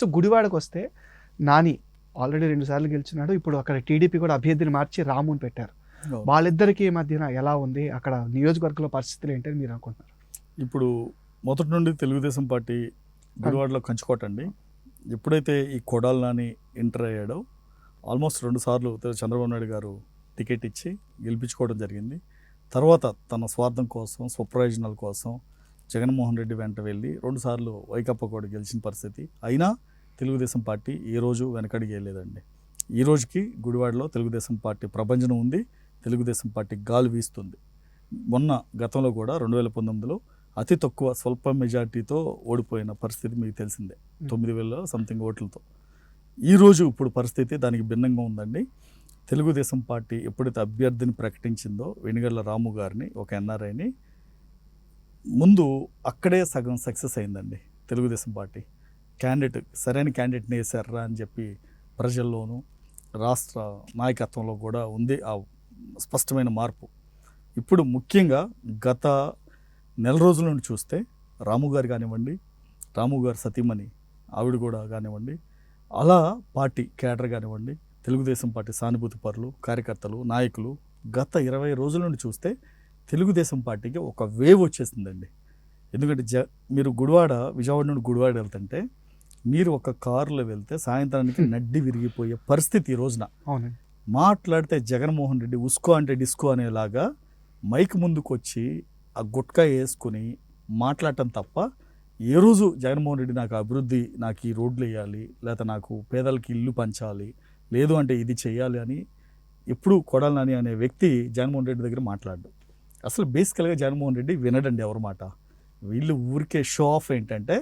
So గుడివాడకు వస్తే Nani already రెండు సార్లు గెలిచినాడు. ఇప్పుడు అక్కడ టీడీపీ కూడా అభ్యర్థిని మార్చి రాముని పెట్టారు. వాళ్ళిద్దరికి మధ్యన ఎలా ఉంది? అక్కడ నియోజకవర్గంలో పరిస్థితులు ఏంటని మీరు అనుకుంటున్నారు? ఇప్పుడు మొదటి నుండి తెలుగుదేశం పార్టీ గుడివాడలో కంచుకోటండి. ఎప్పుడైతే ఈ కొడాలి నాని ఎంటర్ అయ్యాడో ఆల్మోస్ట్ రెండు సార్లు చంద్రబాబు నాయుడు గారు టికెట్ ఇచ్చి గెలిపించుకోవడం జరిగింది. తర్వాత తన స్వార్థం కోసం స్వప్రయోజనాల కోసం జగన్మోహన్ రెడ్డి వెంట వెళ్ళి రెండుసార్లు వైకప్ప కూడా గెలిచిన పరిస్థితి. అయినా తెలుగుదేశం పార్టీ ఏ రోజు వెనకడికి వెళ్ళలేదండి. ఈ రోజుకి గుడివాడలో తెలుగుదేశం పార్టీ ప్రభంజనం ఉంది తెలుగుదేశం పార్టీ గాలి వీస్తుంది. మొన్న గతంలో కూడా రెండు వేల పంతొమ్మిదిలో అతి తక్కువ స్వల్ప మెజార్టీతో ఓడిపోయిన పరిస్థితి మీకు తెలిసిందే. తొమ్మిది వేల సంథింగ్ ఓట్లతో. ఈరోజు ఇప్పుడు పరిస్థితి దానికి భిన్నంగా ఉందండి. తెలుగుదేశం పార్టీ ఎప్పుడైతే అభ్యర్థిని ప్రకటించిందో వెనుగళ్ళ రాము గారిని ఒక ఎన్ఆర్ఐని ముందు అక్కడే సగం సక్సెస్ అయిందండి తెలుగుదేశం పార్టీ. క్యాండిడేట్ సరైన క్యాండిడేట్ని వేశారా అని చెప్పి ప్రజల్లోనూ రాష్ట్ర నాయకత్వంలో కూడా ఉంది ఆ స్పష్టమైన మార్పు. ఇప్పుడు ముఖ్యంగా గత నెల రోజుల నుండి చూస్తే రాము గారు కానివ్వండి రాము గారు సతీమణి ఆవిడ కూడా కానివ్వండి అలా పార్టీ కేడర్ కానివ్వండి తెలుగుదేశం పార్టీ సానుభూతి పరులు కార్యకర్తలు నాయకులు గత ఇరవై రోజుల నుండి చూస్తే తెలుగుదేశం పార్టీకి ఒక వేవ్ వచ్చేసిందండి. ఎందుకంటే జ మీరు గుడివాడ విజయవాడ నుండి గుడివాడ వెళ్తుంటే మీరు ఒక కారులో వెళ్తే సాయంత్రానికి నడ్డి విరిగిపోయే పరిస్థితి ఈ రోజున. అవునండి. మాట్లాడితే జగన్మోహన్ రెడ్డి ఉస్కో అంటే డిస్కో అనేలాగా మైక్ ముందుకు వచ్చి ఆ గుట్కా వేసుకుని మాట్లాడటం తప్ప ఏ రోజు జగన్మోహన్ రెడ్డి నాకు అభివృద్ధి నాకు ఈ రోడ్లు వేయాలి లేకపోతే నాకు పేదలకి ఇల్లు పంచాలి లేదు అంటే ఇది చేయాలి అని ఎప్పుడు కొడాలని అనే వ్యక్తి జగన్మోహన్ రెడ్డి దగ్గర మాట్లాడు అసలు బేసికల్గా జగన్మోహన్ రెడ్డి వినడండి ఎవరి మాట. వీళ్ళు ఊరికే షో ఆఫ్ ఏంటంటే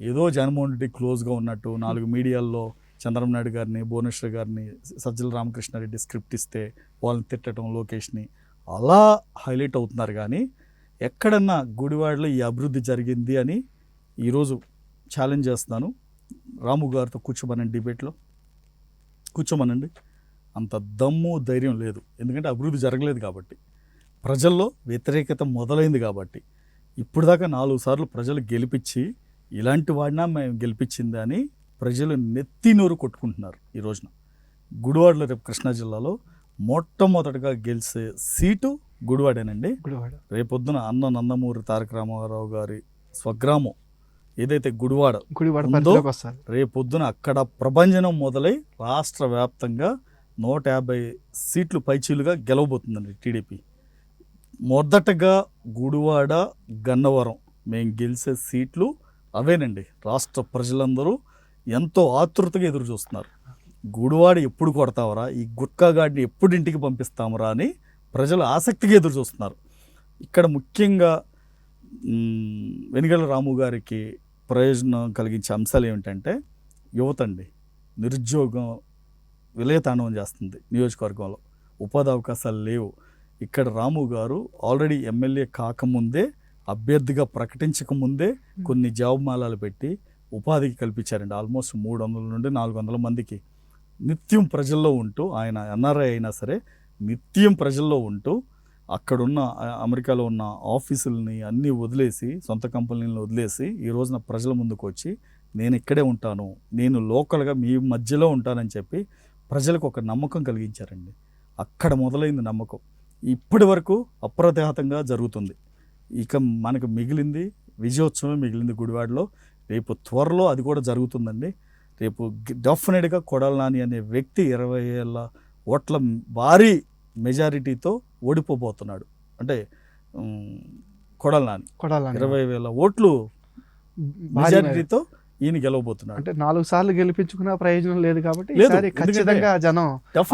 ఏదో జగన్మోహన్ రెడ్డి క్లోజ్గా ఉన్నట్టు నాలుగు మీడియాల్లో చంద్రబాబు నాయుడు గారిని భువనేశ్వర్ గారిని సజ్జల రామకృష్ణారెడ్డి స్క్రిప్ట్ ఇస్తే వాళ్ళని తిట్టడం లోకేష్ని అలా హైలైట్ అవుతున్నారు కానీ ఎక్కడన్నా గుడివాడలో ఈ అభివృద్ధి జరిగింది అని ఈరోజు ఛాలెంజ్ చేస్తున్నాను. రాము గారితో కూర్చోమనండి డిబేట్లో కూర్చోమనండి. అంత దమ్ము ధైర్యం లేదు. ఎందుకంటే అభివృద్ధి జరగలేదు కాబట్టి. ప్రజల్లో వ్యతిరేకత మొదలైంది కాబట్టి ఇప్పుడు దాకా నాలుగు సార్లు ప్రజలు గెలిపించి ఇలాంటి వాడినా మేము గెలిపించింది అని ప్రజలు నెత్తి నోరు కొట్టుకుంటున్నారు ఈ రోజున. గుడివాడలో రేపు కృష్ణా జిల్లాలో మొట్టమొదటగా గెలిచే సీటు గుడివాడేనండి. గుడివాడ. రేపొద్దున అన్న నందమూరి తారక రామారావు గారి స్వగ్రామం ఏదైతే గుడివాడ గుడివాడ ఉందో రేపొద్దున అక్కడ ప్రభంజనం మొదలై రాష్ట్ర వ్యాప్తంగా నూట యాభై సీట్లు పైచీలుగా గెలవబోతుందండి టీడీపీ. మొదటగా గుడివాడ గన్నవరం. మేము గెలిచే సీట్లు అవేనండి. రాష్ట్ర ప్రజలందరూ ఎంతో ఆతృతగా ఎదురు చూస్తున్నారు. గుడివాడ ఎప్పుడు కొడతావరా? ఈ గుట్కాగాడిని ఎప్పుడు ఇంటికి పంపిస్తామరా అని ప్రజలు ఆసక్తిగా ఎదురు చూస్తున్నారు. ఇక్కడ ముఖ్యంగా మ్, వెనుగల రాము గారికి ప్రయోజనం కలిగించే అంశాలు ఏమిటంటే యువత అండి నిరుద్యోగం విలయతాండవం చేస్తుంది నియోజకవర్గంలో. ఉపాధి అవకాశాలు లేవు. ఇక్కడ రాము గారు ఆల్రెడీ ఎమ్మెల్యే కాకముందే అభ్యర్థిగా ప్రకటించకముందే కొన్ని జాబ్ మాలాలు పెట్టి ఉపాధికి కల్పించారండి. ఆల్మోస్ట్ మూడు వందల నుండి నాలుగు వందల మందికి. నిత్యం ప్రజల్లో ఉంటూ ఆయన ఎన్ఆర్ఐ అయినా సరే నిత్యం ప్రజల్లో ఉంటూ అక్కడున్న అమెరికాలో ఉన్న ఆఫీసుల్ని అన్నీ వదిలేసి సొంత కంపెనీలను వదిలేసి ఈ రోజున ప్రజల ముందుకు వచ్చి నేను ఇక్కడే ఉంటాను. నేను లోకల్గా మీ మధ్యలో ఉంటానని చెప్పి ప్రజలకు ఒక నమ్మకం కలిగించారండి. అక్కడ మొదలైంది నమ్మకం. ఇప్పటి వరకు అప్రతిహతంగా జరుగుతుంది. ఇక మనకు మిగిలింది విజయోత్సవం మిగిలింది గుడివాడలో. రేపు త్వరలో అది కూడా జరుగుతుందండి. రేపు డెఫినెట్గా కొడాలి నాని అనే వ్యక్తి ఇరవై ఏళ్ళ ఓట్ల భారీ మెజారిటీతో ఓడిపోబోతున్నాడు. అంటే కొడాలి నాని ఇరవై వేల ఓట్లు మెజారిటీతో ఈయన గెలవబోతున్నాడు. అంటే నాలుగు సార్లు గెలిపించుకున్న ప్రయోజనం లేదు కాబట్టి ఈసారి ఖచ్చితంగా జనం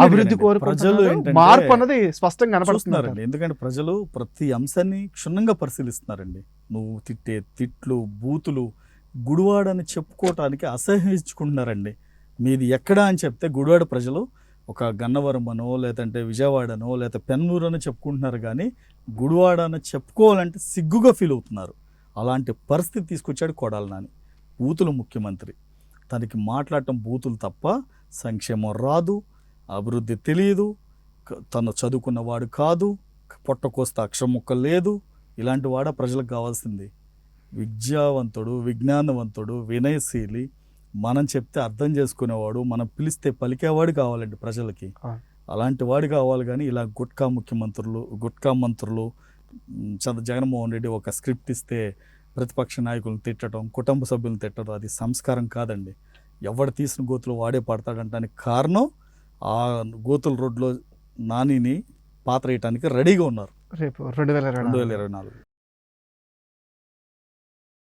అభివృద్ధి. ప్రజలు మార్పు అన్నది స్పష్టంగా కనపడుతున్నారు చూస్తున్నారండి. ఎందుకంటే ప్రజలు ప్రతి అంశాన్ని క్షుణ్ణంగా పరిశీలిస్తున్నారండి. నువ్వు తిట్టే తిట్లు బూతులు గుడివాడని చెప్పుకోవటానికి అసహించుకుంటున్నారండి మీది ఎక్కడ అని చెప్తే గుడివాడ ప్రజలు ఒక గన్నవరం అనో లేదంటే విజయవాడనో లేదా పెన్నూరు అని చెప్పుకుంటున్నారు కానీ గుడివాడ అని చెప్పుకోవాలంటే సిగ్గుగా ఫీల్ అవుతున్నారు. అలాంటి పరిస్థితి తీసుకొచ్చాడు కొడాలి నాని. బూతులు ముఖ్యమంత్రి. తనకి మాట్లాడటం బూతులు తప్ప సంక్షేమం రాదు అభివృద్ధి తెలియదు తను చదువుకున్నవాడు కాదు పొట్టకోస్త అక్షరం ముక్క లేదు ఇలాంటి వాడ ప్రజలకు కావాల్సింది. విద్యావంతుడు విజ్ఞానవంతుడు వినయశీలి మనం చెప్తే అర్థం చేసుకునేవాడు మనం పిలిస్తే పలికేవాడు కావాలండి ప్రజలకి. అలాంటి వాడు కావాలి కానీ ఇలా గుట్కా ముఖ్యమంత్రులు గుట్కా మంత్రులు చంద్ర జగన్మోహన్ రెడ్డి ఒక స్క్రిప్ట్ ఇస్తే ప్రతిపక్ష నాయకులను తిట్టడం కుటుంబ సభ్యులను తిట్టడం అది సంస్కారం కాదండి. ఎవడు తీసిన గోతులు వాడే పడతాడంటానికి కారణం ఆ గోతుల రోడ్లో నానిని పాత్ర వేయటానికి రెడీగా ఉన్నారు. రేపు రెండు వేల రెండు వేల ఇరవై నాలుగు.